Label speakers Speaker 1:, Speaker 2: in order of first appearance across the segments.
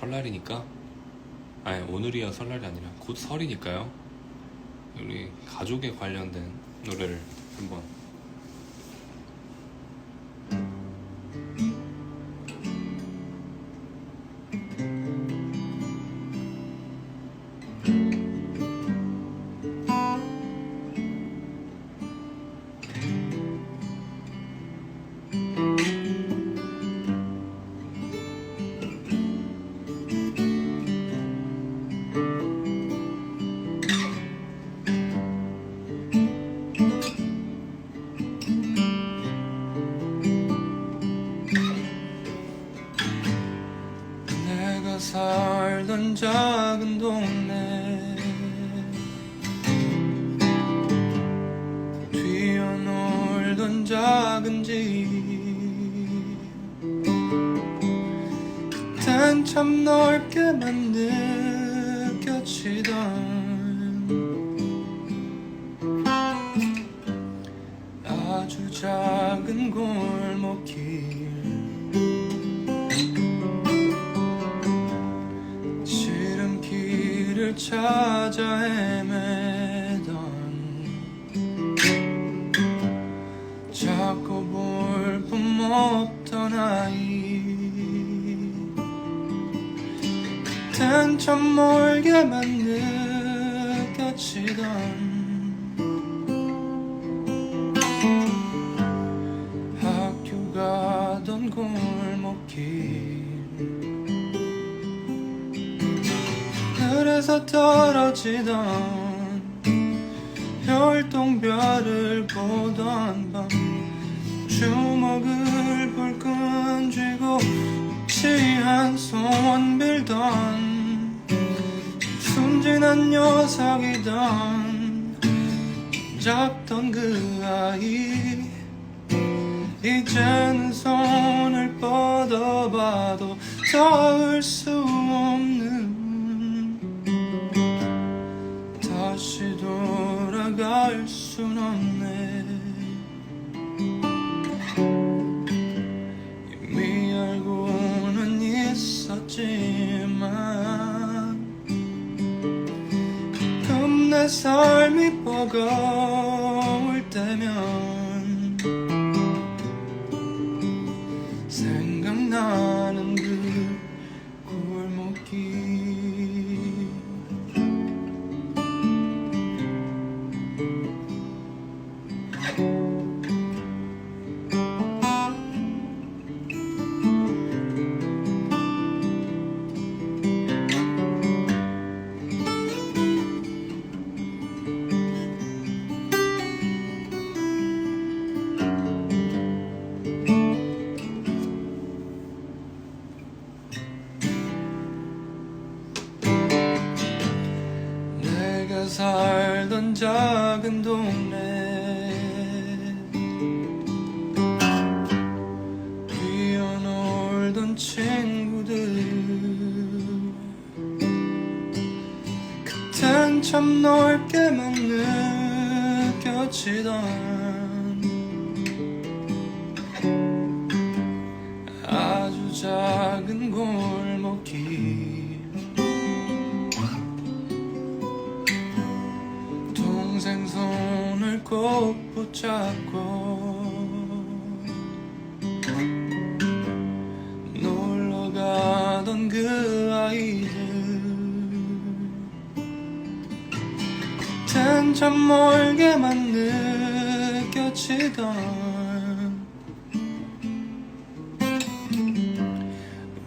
Speaker 1: 설날이니까 아니 오늘이야 설날이 아니라 곧 설이니까요. 우리 가족에 관련된 노래를 한번 살던 작은 동네. 뛰어놀던 작은 집. 그땐 참 넓게만 느껴지던 아주 작은 골목길 찾아 헤매던 자꾸 볼품 없던 아이. 그땐 참 멀게만 느껴지던 학교 가던 골목길 하늘에서 떨어지던 별똥별을 보던 밤 주먹을 불끈 쥐고 취한 소원 빌던 순진한 녀석이던 잡던 그 아이. 이제는 손을 뻗어봐도 닿을 수 없는 다시 돌아갈 순 없네. 이미 알고는 있었지만 가끔 내 삶이 버거울 때면 생각나 살던 작은 동네. 뛰어놀던 친구들. 그땐 참 넓게만 느껴지던 아주 작은 골목길 손을 꼭 붙잡고 놀러 가던 그 아이들 그땐 참 멀게만 느껴지던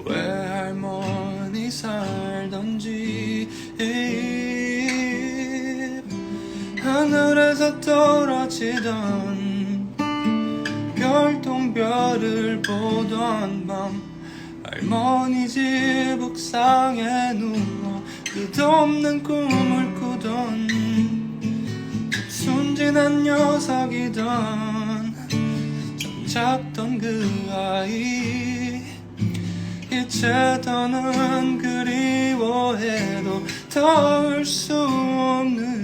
Speaker 1: 외할머니 살던 집 하늘에서 떨어지던 별똥별을 보던 밤 할머니 집 옥상에 누워 끝없는 꿈을 꾸던 순진한 녀석이던 참 작던 그 아이. 이제 더는 그리워해도 닿을 수 없는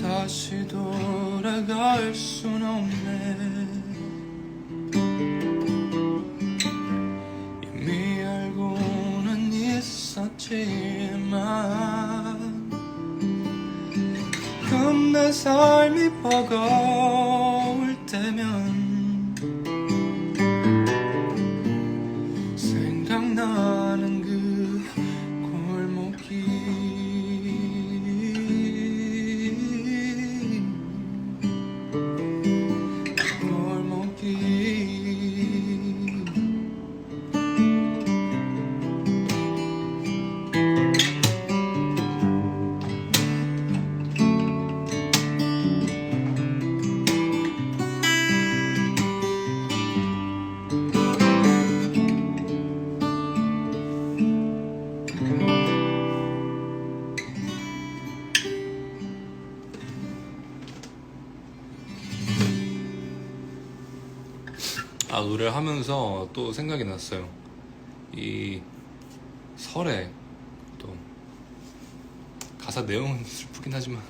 Speaker 1: 다시 돌아갈 순 없네.
Speaker 2: 이미 알고는 있었지만 가끔 내 삶이 버거울 때면 아 노래를 하면서 또 생각이 났어요. 이 설에 또 가사 내용은 슬프긴 하지만